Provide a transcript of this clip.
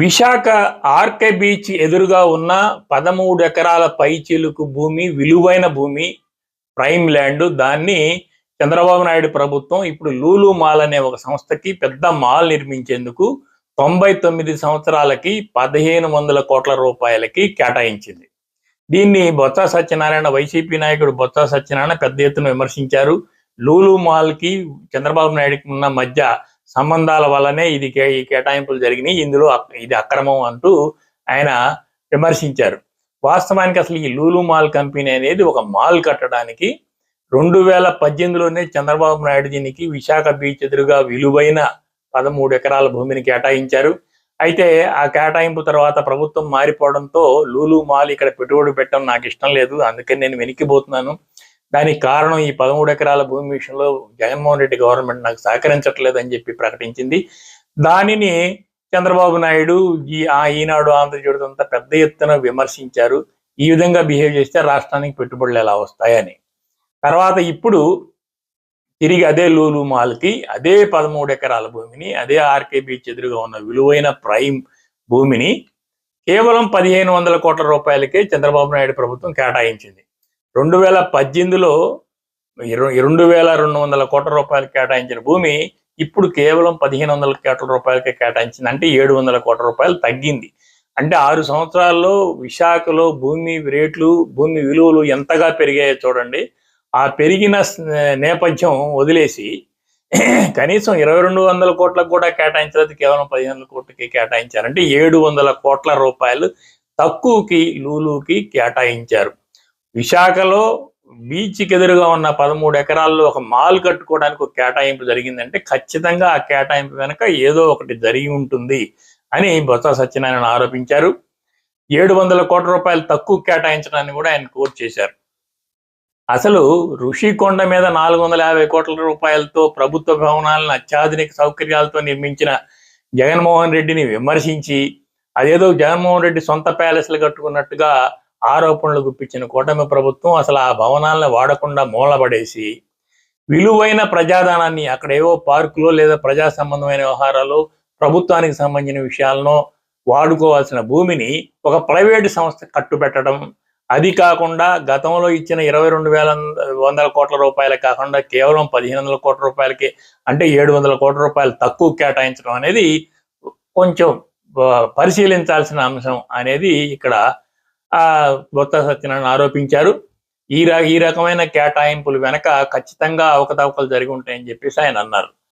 Visakha RK beach ఎదురుగా ఉన్న పదమూడు ఎకరాల పైచిలుకు భూమి విలువైన భూమి ప్రైమ్ ల్యాండ్. దాన్ని చంద్రబాబు నాయుడు ప్రభుత్వం ఇప్పుడు లూలు మాల్ అనే ఒక సంస్థకి పెద్ద మాల్ నిర్మించేందుకు తొంభై తొమ్మిది సంవత్సరాలకి పదిహేను వందల కోట్ల రూపాయలకి కేటాయించింది. దీన్ని బొత్స సత్యనారాయణ వైసీపీ నాయకుడు బొత్స సత్యనారాయణ పెద్ద ఎత్తున విమర్శించారు. లూలు మాల్కి చంద్రబాబు నాయుడుకి ఉన్న మధ్య సంబంధాల వల్లనే ఇది కే- ఈ కేటాయింపులు జరిగినాయి. ఇందులో ఇది అక్రమం అంటూ ఆయన విమర్శించారు. వాస్తవానికి అసలు ఈ లూలు మాల్ కంపెనీ అనేది ఒక మాల్ కట్టడానికి రెండు వేల పద్దెనిమిదిలోనే చంద్రబాబు నాయుడు దీనికి విశాఖ బీచ్ ఎదురుగా విలువైన పదమూడు ఎకరాల భూమిని కేటాయించారు. అయితే ఆ కేటాయింపు తర్వాత ప్రభుత్వం మారిపోవడంతో లూలు మాల్ ఇక్కడ పెట్టుబడి పెట్టడం నాకు ఇష్టం లేదు. అందుకని నేను వెనక్కిపోతున్నాను దానికి కారణం ఈ పదమూడు ఎకరాల భూమి విషయంలో జగన్మోహన్ రెడ్డి గవర్నమెంట్ నాకు సహకరించట్లేదు అని చెప్పి ప్రకటించింది. దానిని చంద్రబాబు నాయుడు ఈ ఆ ఈనాడు ఆంధ్రజ్యోతి అంతా పెద్ద ఎత్తున విమర్శించారు. ఈ విధంగా బిహేవ్ చేస్తే రాష్ట్రానికి పెట్టుబడులు ఎలా వస్తాయని. తర్వాత ఇప్పుడు తిరిగి అదే లూలు మాల్కి అదే పదమూడు ఎకరాల భూమిని అదే ఆర్కే బీచ్ ఎదురుగా ఉన్న విలువైన ప్రైమ్ భూమిని కేవలం పదిహేను వందల కోట్ల రూపాయలకే చంద్రబాబు నాయుడు ప్రభుత్వం కేటాయించింది. రెండు వేల పద్దెనిమిదిలో రెండు వేల రెండు వందల కోట్ల రూపాయలు కేటాయించిన భూమి ఇప్పుడు కేవలం పదిహేను వందల కోట్ల రూపాయలకే కేటాయించింది. అంటే ఏడు వందల కోట్ల రూపాయలు తగ్గింది. అంటే ఆరు సంవత్సరాల్లో విశాఖలో భూమి రేట్లు భూమి విలువలు ఎంతగా పెరిగాయో చూడండి. ఆ పెరిగిన నేపథ్యం వదిలేసి కనీసం ఇరవై రెండు వందల కోట్లకు కూడా కేటాయించలేదు. కేవలం పదిహేను వందల కోట్లకి కేటాయించారు. అంటే ఏడు వందల కోట్ల రూపాయలు తక్కువకి లూలుకి కేటాయించారు. విశాఖలో బీచ్కి ఎదురుగా ఉన్న పదమూడు ఎకరాల్లో ఒక మాల్ కట్టుకోవడానికి ఒక కేటాయింపు జరిగిందంటే ఖచ్చితంగా ఆ కేటాయింపు వెనుక ఏదో ఒకటి జరిగి ఉంటుంది అని బొత్స సత్యనారాయణ ఆరోపించారు. ఏడు వందల కోట్ల రూపాయలు తక్కువ కేటాయించడాన్ని కూడా ఆయన కోర్టు చేశారు. అసలు ఋషికొండ మీద నాలుగు వందల యాభై కోట్ల రూపాయలతో ప్రభుత్వ భవనాలను అత్యాధునిక సౌకర్యాలతో నిర్మించిన జగన్మోహన్ రెడ్డిని విమర్శించి అదేదో జగన్మోహన్ రెడ్డి సొంత ప్యాలెస్లు కట్టుకున్నట్టుగా ఆరోపణలు గుప్పించిన కూటమి ప్రభుత్వం అసలు ఆ భవనాలను వాడకుండా మూలపడేసి విలువైన ప్రజాధనాన్ని అక్కడ ఏవో పార్కులో లేదా ప్రజా సంబంధమైన వ్యవహారాలు ప్రభుత్వానికి సంబంధించిన విషయాలను వాడుకోవాల్సిన భూమిని ఒక ప్రైవేటు సంస్థ కట్టుబెట్టడం. అది కాకుండా గతంలో ఇచ్చిన ఇరవై రెండు వేల వందల కోట్ల రూపాయలు కాకుండా కేవలం పదిహేను వందల కోట్ల రూపాయలకి అంటే ఏడు వందల కోట్ల రూపాయలు తక్కువ కేటాయించడం అనేది కొంచెం పరిశీలించాల్సిన అంశం అనేది ఇక్కడ ఆ బొత్త సత్యనారాయణ ఆరోపించారు. ఈ ఈ రకమైన కేటాయింపులు వెనక ఖచ్చితంగా అవకతవకలు జరిగి ఉంటాయని చెప్పేసి ఆయన అన్నారు.